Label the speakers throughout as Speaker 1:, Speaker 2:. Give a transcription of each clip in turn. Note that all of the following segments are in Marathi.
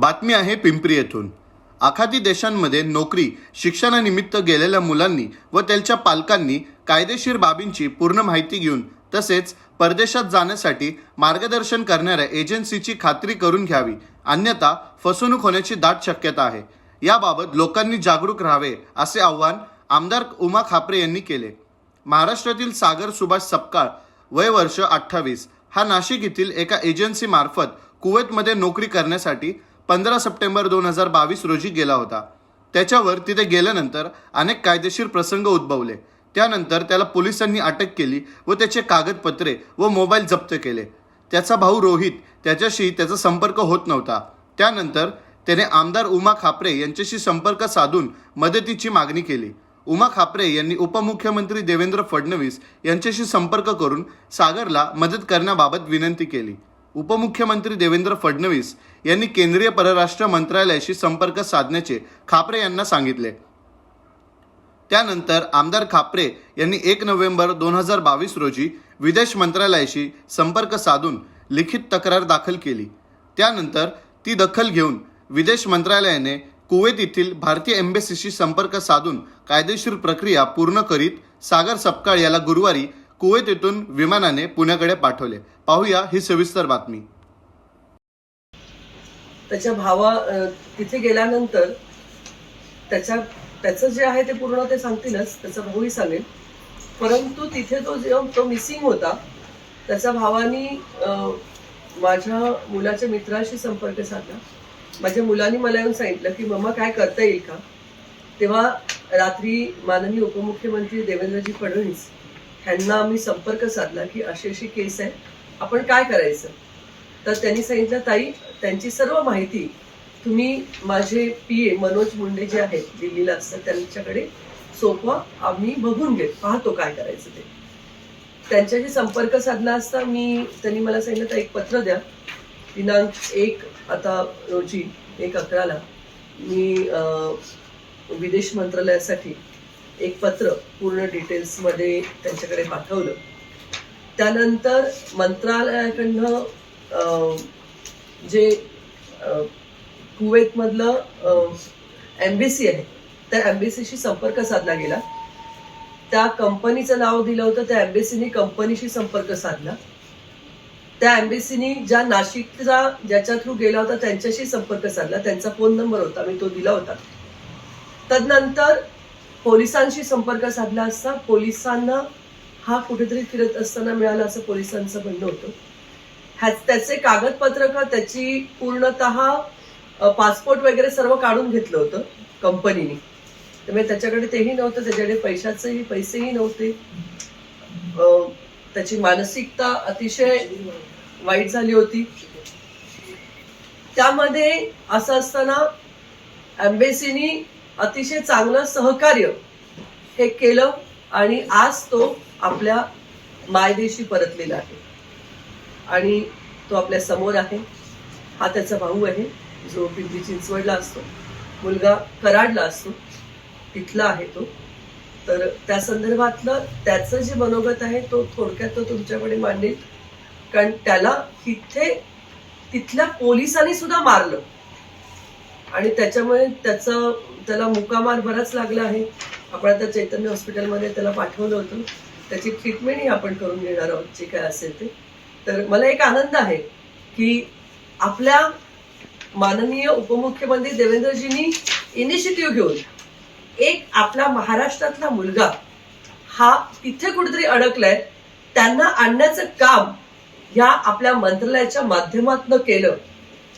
Speaker 1: बातमी आहे पिंपरी येथून. आखाती देशांमध्ये नोकरी शिक्षणानिमित्त गेलेल्या मुलांनी व त्यांच्या पालकांनी कायदेशीर बाबींची पूर्ण माहिती घेऊन तसेच परदेशात जाण्यासाठी मार्गदर्शन करणाऱ्या एजन्सीची खात्री करून घ्यावी. अन्यथा फसवणूक होण्याची दाट शक्यता आहे. याबाबत लोकांनी जागरूक राहावे असे आवाहन आमदार उमा खापरे यांनी केले. महाराष्ट्रातील सागर सुभाष सपकाळ वय वर्ष अठ्ठावीस. हा नाशिक येथील एका एजन्सीमार्फत कुवेतमध्ये नोकरी करण्यासाठी पंधरा सप्टेंबर दोन हजार बावीस रोजी गेला होता. त्याच्यावर तिथे गेल्यानंतर अनेक कायदेशीर प्रसंग उद्भवले. त्यानंतर त्याला पोलिसांनी अटक केली व त्याचे कागदपत्रे व मोबाईल जप्त केले. त्याचा भाऊ रोहित त्याच्याशी त्याचा संपर्क होत नव्हता. त्यानंतर त्याने आमदार उमा खापरे यांच्याशी संपर्क साधून मदतीची मागणी केली. उमा खापरे यांनी उपमुख्यमंत्री देवेंद्र फडणवीस यांच्याशी संपर्क करून सागरला मदत करण्याबाबत विनंती केली. उपमुख्यमंत्री देवेंद्र फडणवीस यांनी केंद्रीय परराष्ट्र मंत्रालयाशी संपर्क साधण्याचे खापरे यांना सांगितले. त्यानंतर आमदार खापरे यांनी एक नोव्हेंबर दोन हजार बावीस रोजी विदेश मंत्रालयाशी संपर्क साधून लिखित तक्रार दाखल केली. त्यानंतर ती दखल घेऊन विदेश मंत्रालयाने कुवेत येथील भारतीय एम्बेसीशी संपर्क साधून कायदेशीर प्रक्रिया पूर्ण करीत सागर सपकाळ याला गुरुवारी कुवेत येथून विमानाने पुण्याकडे पाठवले. पाहूया ही सविस्तर बातमी.
Speaker 2: त्याच्या भावा तिथे गेल्यानंतर त्याच्या त्याचं जे आहे ते पूर्ण ते सांगतीलच त्याचा भाऊही सांगेल. परंतु तिथे तो जेव्हा तो मिसिंग होता त्याच्या भावानी अं, माझ्या मुलाच्या मित्राशी संपर्क साधला. माझ्या मुलांनी मला येऊन सांगितलं की मम्मा काय करता येईल का? तेव्हा रात्री माननीय उपमुख्यमंत्री देवेंद्रजी फडणवीस ह्यांना आम्ही संपर्क साधला की अशी अशी केस आहे. आपण काय करायचं? तर त्यांनी सांगितलं ताई त्यांची सर्व माहिती तुम्ही माझे पी ए मनोज मुंडे जे आहेत दिल्लीला असतात त्यांच्याकडे सोपवा आम्ही बघून घेत पाहतो काय करायचं ते. त्यांच्याशी संपर्क साधला असता मी त्यांनी मला सांगितलं तर एक पत्र द्या. दिनांक एक आता रोजी एक अकराला मी विदेश मंत्रालयासाठी एक पत्र पूर्ण डिटेल्समध्ये त्यांच्याकडे पाठवलं. त्यानंतर मंत्रालयाकडनं जे कुवेतमधलं एम्बेसी आहे त्या एम्बेसीशी संपर्क साधला गेला. त्या कंपनीचं नाव दिलं होतं त्या एम्बेसीने कंपनीशी संपर्क साधला. त्या एम्बेसीनी ज्या नाशिकचा ज्याच्या थ्रू गेला होता त्यांच्याशी संपर्क साधला. त्यांचा फोन नंबर होता मी तो दिला होता. तदनंतर पोलिसांशी संपर्क साधला असता पोलिसांना हा कुठेतरी फिरत असताना मिळाला असं पोलिसांचं म्हणणं होतं. ह्या त्याचे कागदपत्र का त्याची पूर्णतः पासपोर्ट वगैरे सर्व काढून घेतलं होतं कंपनीने. त्यामुळे त्याच्याकडे तेही नव्हतं त्याच्याकडे पैशाचेही पैसेही नव्हते. त्याची मानसिकता अतिशय वाईट झाली होती. त्यामध्ये असं असताना अँबेसीनी अतिशय चांगलं सहकार्य हे केलं आणि आज तो आपल्या मायदेशी परतलेला आहे. आणि तो आपल्यासमोर आहे. हा त्याचा भाऊ आहे जो पिंपरी चिंचवडला असतो. मुलगा कराडला असतो. तिथला आहे तो. तर त्या संदर्भातलं त्याचं जे मनोगत आहे तो थोडक्यात तो तुमच्याकडे मांडेल. कारण त्याला तिथे तिथल्या पोलिसांनी सुद्धा मारलं. आणि त्याच्यामुळे त्याचं त्याला मुकामार बराच लागला आहे. आपण आता चैतन्य हॉस्पिटलमध्ये त्याला पाठवलं होतं. त्याची ट्रीटमेंटही आपण करून घेणार आहोत जे काय असेल ते. तर मला एक आनंद आहे की आपल्या माननीय उपमुख्यमंत्री देवेंद्रजींनी इनिशिएटिव्ह घेऊन एक आपला महाराष्ट्रातला मुलगा हा तिथे कुठेतरी अडकलाय. त्यांना आणण्याचं काम या आपल्या मंत्रालयाच्या माध्यमातून केलं.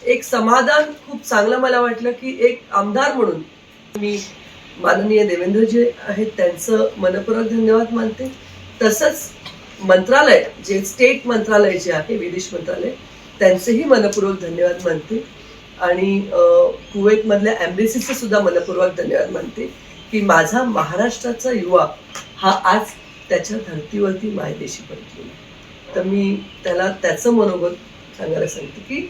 Speaker 2: एक समाधान खूप चांगलं मला वाटलं की एक आमदार म्हणून मी माननीय देवेंद्रजी आहेत त्यांचं मनपूर्वक धन्यवाद मानते. तसंच मंत्रालय जे स्टेट मंत्रालय जे आहे विदेश मंत्रालय त्यांचेही मनपूर्वक धन्यवाद मानते. आणि कुवेतमधल्या एम्बेसीचे सुद्धा मनपूर्वक धन्यवाद मानते की माझा महाराष्ट्राचा युवा हा आज त्याच्या धर्तीवरती मायदेशी परतलेला तर मी त्याला त्याचं मनोगत सांगायला सांगते की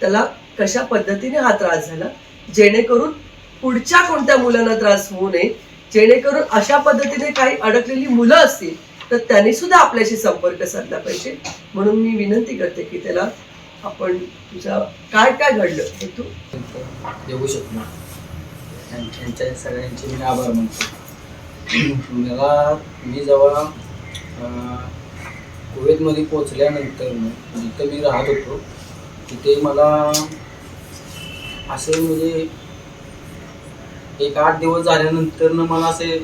Speaker 2: त्याला कशा पद्धतीने हा त्रास झाला जेणेकरून पुढच्या कोणत्या मुलांना त्रास होऊ नये जेणेकरून अशा पद्धतीने काही अडकलेली मुलं असतील तर त्यांनी सुद्धा आपल्याशी संपर्क साधला पाहिजे. म्हणून मी विनंती करते की त्याला आपण तुझ्या काय काय घडलं हे तू
Speaker 3: येऊ शकणार त्यांच्या सगळ्यांचे मी आभार मानतो. मला मी जेव्हा कुवेतमध्ये पोचल्यानंतर जिथं मी राहत होतो तिथे मला असे म्हणजे एक आठ दिवस झाल्यानंतर मला असे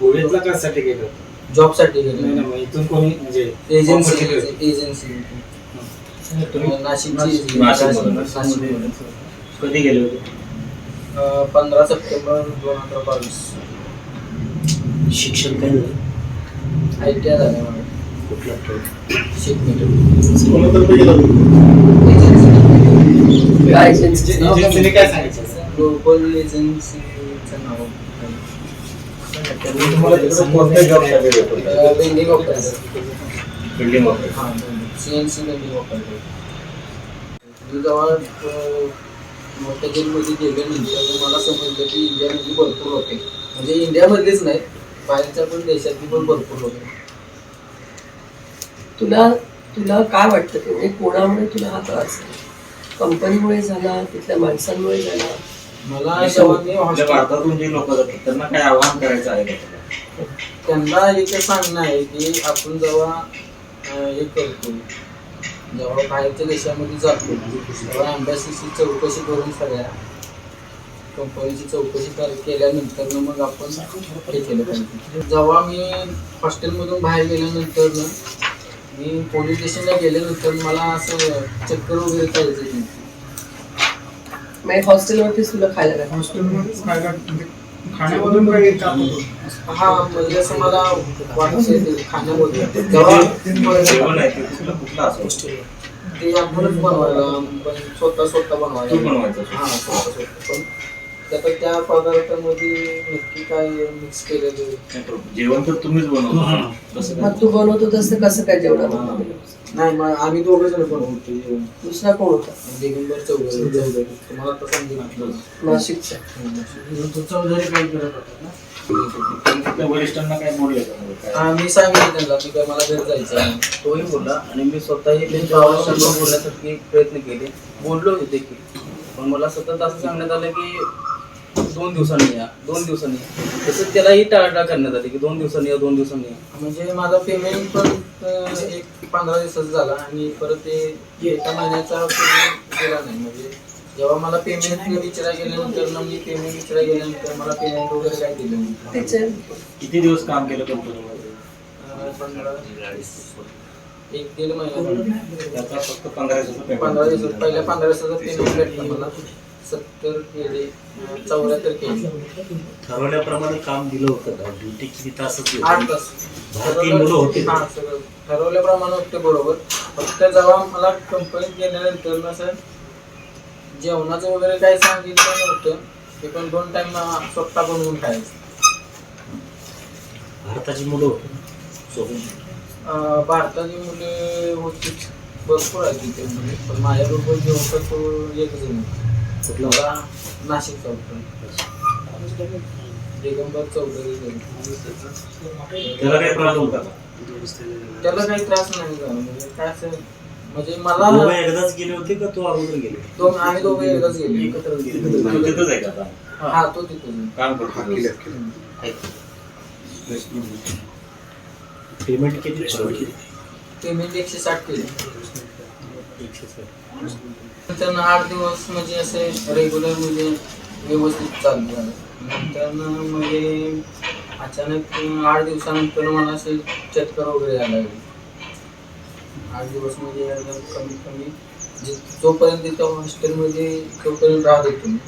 Speaker 4: गोव्यातला कशासाठी गेलं
Speaker 3: जॉबसाठी
Speaker 4: नाही
Speaker 3: गेले
Speaker 4: ना मग इथून कोणी म्हणजे
Speaker 3: एजन्सी? एजन्सी
Speaker 4: तुम्ही
Speaker 3: नाशिकची.
Speaker 4: नाशिकमधून कधी गेले होते?
Speaker 3: पंधरा सप्टेंबर दोन हजार बावीस.
Speaker 4: शिक्षण काय झालं?
Speaker 3: आय टी आय झालं शिकमीटर
Speaker 2: काय एजन्सी
Speaker 4: एजन्सीने काय सांगितलं
Speaker 3: ग्लोबल एजन्सीचं नाव
Speaker 4: बिल्डिंग
Speaker 3: हां ऑपरेटर जेव्हा मोठ्या जेलमध्ये गेल्यानंतर मला समजलं की इंडियामध्ये भरपूर होते म्हणजे इंडियामधलेच नाही बाहेरच्या पण देशातली पण भरपूर होते
Speaker 2: तुला तुला काय वाटतं? की म्हणजे कोणामुळे तुला हा त्रास कंपनीमुळे झाला तिथल्या माणसांमुळे झाला?
Speaker 3: मला मी
Speaker 4: आपल्या
Speaker 3: हॉस्टेल
Speaker 4: भारतातून जे लोक जातात त्यांना काय आव्हान करायचं आहे का तुला?
Speaker 3: त्यांना एक सांगणं आहे की आपण जेव्हा अं, हे करतो जेव्हा बाहेरच्या देशामध्ये जातो तेव्हा अँबॅसीची चौकशी करून सगळ्या कंपनीची चौकशी कर- केल्यानंतर मग आपण हे केलं पाहिजे जेव्हा मी हॉस्टेलमधून बाहेर गेल्यानंतर मी पोलीस स्टेशनला गेल्यानंतर मला असं चक्कर वगैरे नाही
Speaker 2: म्हणजे हॉस्टेलवरतीच तुला खायला लागलं
Speaker 5: हॉस्टेलमध्येच खायला म्हणजे खाण्यामधून काही काम होतं
Speaker 3: हा म्हणजे असं मला वाटतं जेव्हा
Speaker 4: जेवण आहे ते कुठलं कुठलं असं
Speaker 3: ते आपणच बनवायला पण स्वतः स्वतः
Speaker 4: तू
Speaker 3: बनवायला
Speaker 4: बनवायचं
Speaker 3: हा स्वतः स्वतः पण त्यात त्या पदार्थामध्ये नक्की काय मिक्स केलेलं?
Speaker 4: जेवण तर तुम्हीच बनवतो कसं
Speaker 2: मग
Speaker 4: काय?
Speaker 2: तू बनवतो तसं कसं काय जेवणामध्ये
Speaker 3: नाही मग आम्ही दोघं जण बनवतो जेवण
Speaker 2: दुसरा कोण होता?
Speaker 3: दिगंबर चौधरी चौधरी तुम्हाला आता समजेल
Speaker 2: नाशिकचा.
Speaker 3: चौधरी काय करत होता ना?
Speaker 4: वरिष्ठांना काय बोलले का म्हणजे
Speaker 3: मी सांगितलं त्यांना की काय मला घरी जायचं आहे.
Speaker 6: तोही बोलला आणि मी स्वतःही त्यांच्या बोलण्यासाठी प्रयत्न केले. बोललो होते की पण मला सतत असं सांगण्यात आलं की दोन दिवसांनी या दोन दिवसांनी या. तसं त्यालाही टाळाटाळ करण्यात आली की दोन दिवसांनी या दोन दिवसांनी या.
Speaker 3: म्हणजे माझा पेमेंट पण अं, एक पंधरा दिवसाचा झाला आणि परत ते एका महिन्याचा payment गेला नाही. म्हणजे जेव्हा मला पेमेंट विचारा गेल्यानंतर ना मी पेमेंट विचारा गेल्यानंतर मला पेमेंट वगैरे काय दिलं नाही.
Speaker 4: किती दिवस काम केलं कंपनीमध्ये
Speaker 3: अं, पंधरा एक दीड महिना
Speaker 4: त्याचा फक्त पंधरा दिवसाचा
Speaker 3: पंधरा
Speaker 4: payment.
Speaker 3: दिवस पहिल्या पंधरा दिवसाचा पेमेंट भेटला मला. सत्तर केले चौऱ्याहत्तर केले.
Speaker 7: ठरवल्याप्रमाणे काम दिलं होतं का? ड्युटी किती तासच
Speaker 3: आठ तास.
Speaker 7: भारतीय मुलं होते?
Speaker 3: हा, सगळं. ठरवल्याप्रमाणे होते बरोबर. फक्त जेव्हा मला कंपनीत गेल्यानंतर ना सर जेवणाचं वगैरे काही सांगितलं नव्हतं. ते पण दोन टाइम स्वतः बनवून खायचं.
Speaker 7: भारताची मुलं होती सोबत.
Speaker 3: भारताची मुले होती भरपूर आहेत तिथे. मुले पण माझ्याबरोबर जे होतं तो एकच जण
Speaker 7: कुठला
Speaker 3: नाशिकचा होता दिगंबर चौधरी.
Speaker 4: त्याला काही होता का?
Speaker 3: त्याला काही त्रास नाही झाला. म्हणजे काय असं म्हणजे मला
Speaker 7: दोघं एकदाच गेले होते का तो अगोदर गेले?
Speaker 3: दोन आम्ही दोघे एकदाच गेलो.
Speaker 7: एकत्रच गेले.
Speaker 4: तो तिथंच आहे का आता?
Speaker 3: हा तो तिथून
Speaker 4: काम करतो.
Speaker 7: पेमेंट किती?
Speaker 3: पेमेंट एकशे साठ केले.
Speaker 7: एकशे
Speaker 3: त्यांना आठ दिवस म्हणजे असे रेग्युलर म्हणजे व्यवस्थित चालू झालं. नंतर म्हणजे अचानक आठ दिवसानंतर मला असे चक्कर वगैरे यायला लागले. आठ दिवस म्हणजे एकदम कमीत कमी जे जोपर्यंत तिथं हॉस्टेलमध्ये तोपर्यंत राहत होतो मी.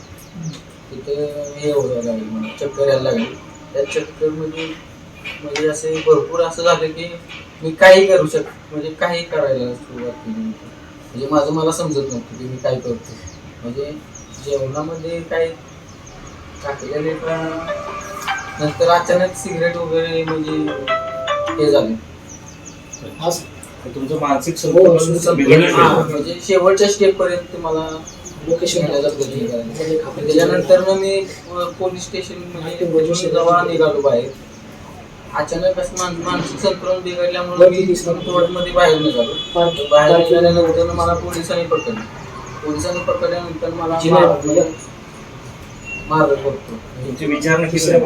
Speaker 3: तिथे हे व्हायला लागेल मला चक्कर यायला लागली. त्या चक्करमध्ये म्हणजे असे भरपूर असं झालं की मी काही करू शक म्हणजे काही करायला सुरुवात केली म्हणजे माझं मला समजत नव्हतं की मी काय करतो म्हणजे जेवणामध्ये काय टाकलेले का? नंतर अचानक सिगरेट वगैरे म्हणजे हे झाले.
Speaker 4: तुमचं मानसिक
Speaker 3: हो, हा. म्हणजे शेवटच्या स्टेप पर्यंत मला करायचा. त्याच्यानंतर मग मी पोलीस स्टेशनमध्ये जेव्हा निघालो बाहेर अचानक असं मान- मानसिक संतुलन बिघडल्यामुळे मी मध्ये बाहेर निघालो. बाहेर निघाल्यानंतर मला पोलिसांनी पकडलं. पोलिसांनी पकडल्यानंतर मला मार- मारलं पडतो
Speaker 4: तुमची विचारणा केली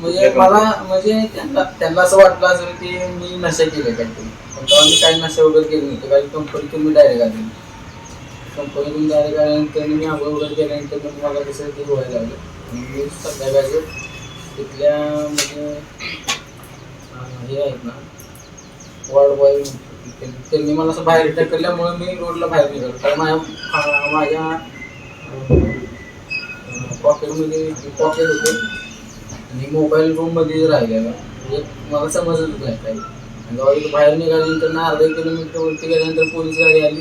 Speaker 3: म्हणजे मला म्हणजे त्यांना त्यांना असं वाटलं असेल की मी नशा केले काहीतरी. पण तेव्हा मी काही नशा वगैरे केली नव्हती. काही कंपनीतून मी डायरेक्ट आले. कंपनीतून डायरेक्ट आल्यानंतर मी आंघोळ वगैरे केल्यानंतर मग मला कसं ते व्हायला लागलं. मी संध्याकाळचं तिथल्या म्हणजे हे आहेत ना वॉर्ड बॉय त्यांनी मला असं बाहेर ढकलल्यामुळे मी रोडला बाहेर निघालो. कारण माझ्या माझ्या पॉकेटमध्ये पॉकेट होते आणि मोबाईल रूममध्ये राहिलेला म्हणजे मला समजत नाही काही. आणि बाहेर निघाल्यानंतर ना अर्धा किलोमीटर वरती गेल्यानंतर पोलीस गाडी आली.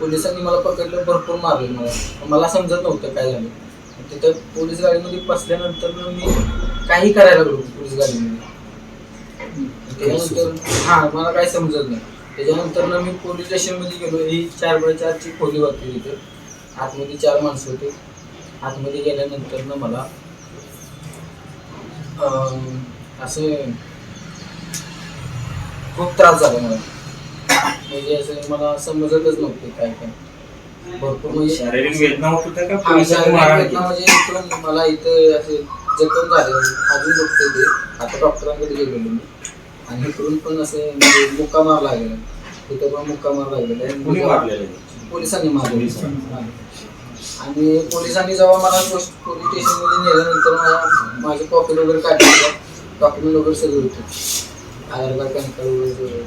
Speaker 3: पोलिसांनी मला पकडलं भरपूर मारलं मला. मला समजत नव्हतं काय झालं. तिथं पोलीस गाडीमध्ये बसल्यानंतर मी काही करायला लागलो पोलीस गाडीमध्ये त्याच्यानंतर हा मला काही समजत नाही. त्याच्यानंतर ना मी पोलीस स्टेशनमध्ये गेलो. ही चार बाय चारची खोली होती. तिथे आतमध्ये चार माणसं होते. आतमध्ये गेल्यानंतर ना मला अं, असे खूप त्रास झाला मला. म्हणजे असं मला समजतच नव्हते काय काय. भरपूर म्हणजे
Speaker 4: शारीरिक वेदना होत होत्या का?
Speaker 3: शारीरिक वेदना? म्हणजे मला इथं असे जखम झाले अजून दुखते ते आता डॉक्टरांकडे गेलेलो मी आणि इकडून पण असे म्हणजे मुक्का मार लागलेला तिथं पण मुक्का मार लागलेला आहे. पोलिसांनी मारले
Speaker 4: पोलिसांनी.
Speaker 3: आणि पोलिसांनी जेव्हा मला पोलीस स्टेशनमध्ये नेल्यानंतर मला माझे पॉकेट वगैरे काढले. डॉक्युमेंट वगैरे सगळे होते. आधार कार्ड पॅन कार्ड वगैरे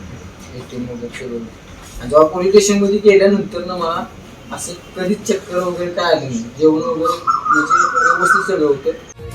Speaker 3: ए टी एम वगैरे सगळं होतं. आणि जेव्हा पोलीस स्टेशनमध्ये गेल्यानंतर ना मला असं कधीच चक्कर वगैरे काय आले नाही. जेवण वगैरे म्हणजे व्यवस्थित सगळं होतं.